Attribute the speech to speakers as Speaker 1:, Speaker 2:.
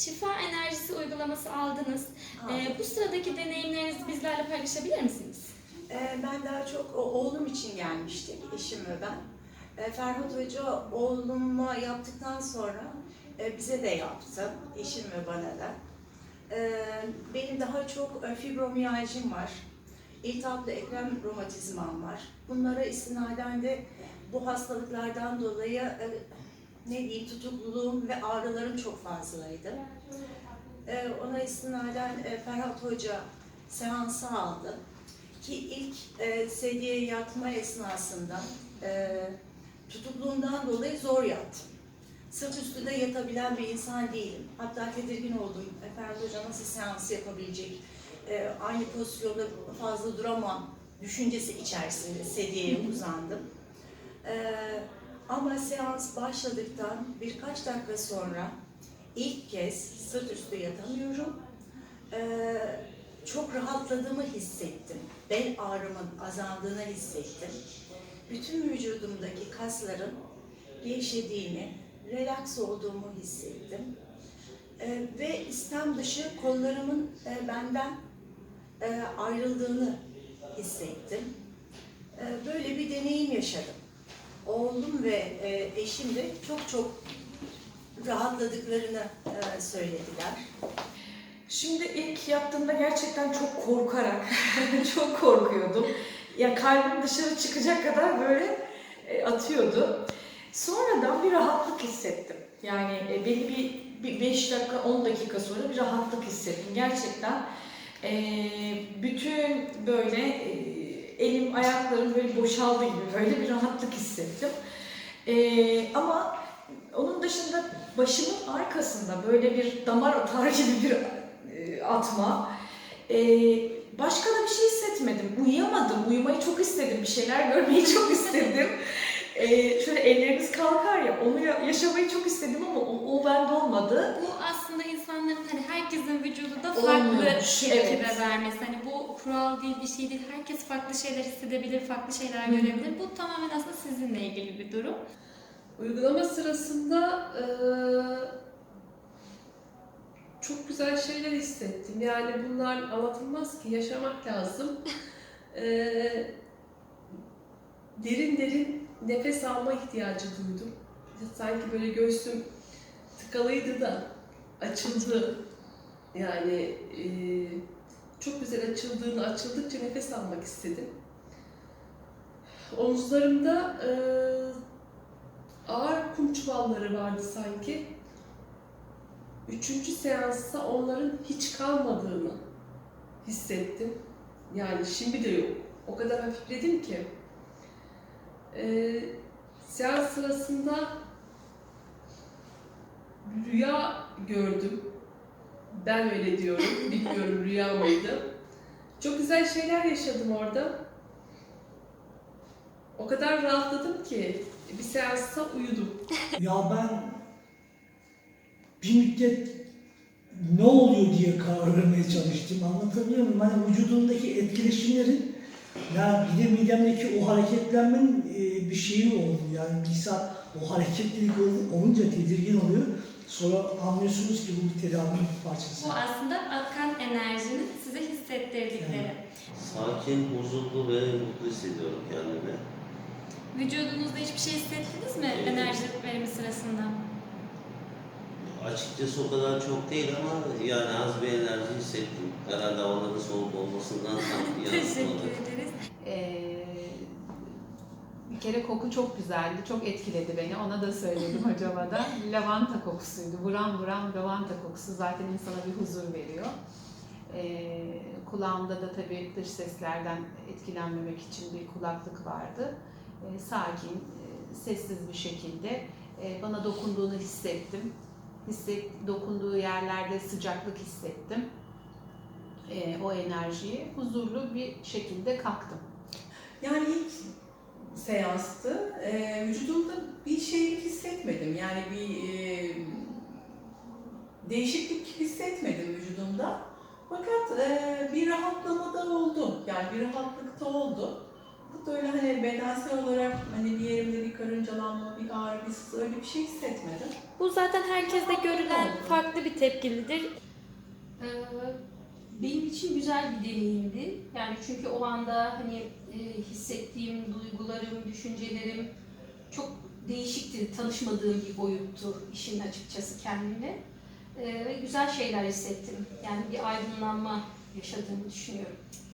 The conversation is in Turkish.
Speaker 1: Şifa enerjisi uygulaması aldınız.
Speaker 2: Aldım.
Speaker 1: Ee, bu sıradaki deneyimlerinizi bizlerle paylaşabilir misiniz?
Speaker 2: Ee, Ben daha çok o- oğlum için gelmiştik, eşim ve ben. Ee, Ferhat Hoca oğluma yaptıktan sonra e, bize de yaptı, eşim ve bana da. Ee, Benim daha çok e, fibromiyajım var, iltihaplı eklem romatizmam var. Bunlara istinaden de bu hastalıklardan dolayı e, ne diyeyim tutukluluğum ve ağrılarım çok fazlaydı. Ee, Ona istinaden e, Ferhat Hoca seansı aldı ki ilk e, sedyeye yatma esnasında e, tutukluğumdan dolayı zor yattım. Sırt üstü de yatabilen bir insan değilim. Hatta tedirgin oldum. Efendim Hoca nasıl seans yapabilecek? E, aynı pozisyonda fazla duramam düşüncesi içerisinde sedyeye uzandım. E, ama seans başladıktan birkaç dakika sonra ilk kez sırt üstü yatamıyorum. E, çok rahatladığımı hissettim. Bel ağrımın azaldığını hissettim. Bütün vücudumdaki kasların gevşediğini, relaks olduğumu hissettim. Ee, ve istem dışı kollarımın e, benden e, ayrıldığını hissettim. Ee, böyle bir deneyim yaşadım. Oğlum ve e, eşim de çok çok rahatladıklarını e, söylediler.
Speaker 3: Şimdi ilk yaptığımda gerçekten çok korkarak, çok korkuyordum. Ya kalbim dışarı çıkacak kadar böyle e, atıyordu. Sonradan bir rahatlık hissettim. Yani e, beni bir, bir 5 dakika, 10 dakika sonra bir rahatlık hissettim. Gerçekten e, bütün böyle e, elim, ayaklarım böyle boşaldı gibi böyle bir rahatlık hissettim. E, ama onun dışında başımın arkasında böyle bir damar atar gibi bir e, atma. E, başka da bir şey hissetmedim. Uyuyamadım. Uyumayı çok istedim. Bir şeyler görmeyi çok istedim. E, şöyle elleriniz kalkar ya onu ya- yaşamayı çok istedim ama o, o bende olmadı.
Speaker 1: Bu aslında insanların hani herkesin vücudu da farklı tepki
Speaker 3: Evet.
Speaker 1: ve vermesi. Hani bu kural değil bir şey değil. Herkes farklı şeyler hissedebilir, farklı şeyler görebilir. Bu tamamen aslında sizinle ilgili bir durum.
Speaker 4: Uygulama sırasında eee, çok güzel şeyler hissettim. Yani bunlar anlatılmaz ki, yaşamak lazım. Eee, derin derin nefes alma ihtiyacı duydum. Sanki böyle göğsüm tıkalıydı da açıldı. Yani eee, çok güzel açıldığını, açıldıkça nefes almak istedim. Omuzlarımda eee ağır kum çuvalları vardı sanki. Üçüncü seansta onların hiç kalmadığını hissettim. Yani şimdi de yok. O kadar hafifledim ki. Ee, seans sırasında rüya gördüm. Ben öyle diyorum. Bilmiyorum rüya mıydı. Çok güzel şeyler yaşadım orada. O kadar rahatladım ki bir seansta uyudum.
Speaker 5: Ya ben bir müddet ne oluyor diye karar vermeye çalıştım. Anlatabiliyor muyum? Hani vücudumdaki etkileşimlerin yani bir de midemdeki o hareketlenmenin e, bir şeyi oldu. Yani saat o hareketlilik ol- olunca tedirgin oluyor. Sonra anlıyorsunuz ki bu bir tedavinin bir parçası.
Speaker 1: Bu aslında akan enerjinin size hissettirdikleri.
Speaker 6: Sakin, huzurlu ve mutlu hissediyorum kendimi.
Speaker 1: Vücudunuzda hiçbir şey hissettiniz mi
Speaker 6: Evet.
Speaker 1: enerji verimi sırasında?
Speaker 6: Açıkçası o kadar çok değil ama yani az bir enerji hissettim. Herhalde havaların soğuk olmasından tam
Speaker 1: Teşekkür ederiz.
Speaker 7: Ee, bir kere koku çok güzeldi, çok etkiledi beni. Ona da söyledim hocama da. Lavanta kokusuydu. Buram buram lavanta kokusu zaten insana bir huzur veriyor. Ee, kulağımda da tabii dış seslerden etkilenmemek için bir kulaklık vardı. Ee, sakin, e, sessiz bir şekilde e, bana dokunduğunu hissettim. Hisset, dokunduğu yerlerde sıcaklık hissettim. Ee, o enerjiyi huzurlu bir şekilde kalktım.
Speaker 8: Yani ilk seanstı. Ee, vücudumda bir şeylik hissetmedim. Yani bir e, değişiklik hissetmedim vücudumda. Fakat e, bir rahatlama da oldu. Yani bir rahatlık da. Böyle hani bedensel olarak hani bir yerimde bir karıncalanma, bir ağrı, bir sız öyle bir şey hissetmedim.
Speaker 1: Bu zaten herkeste görülen farklı bir tepkilidir.
Speaker 9: Ee, benim için güzel bir deneyimdi. Yani çünkü o anda hani e, hissettiğim duygularım, düşüncelerim çok değişikti. Tanışmadığım bir boyuttu işin açıkçası kendimle. Ee, ve güzel şeyler hissettim. Yani bir aydınlanma yaşadığımı düşünüyorum.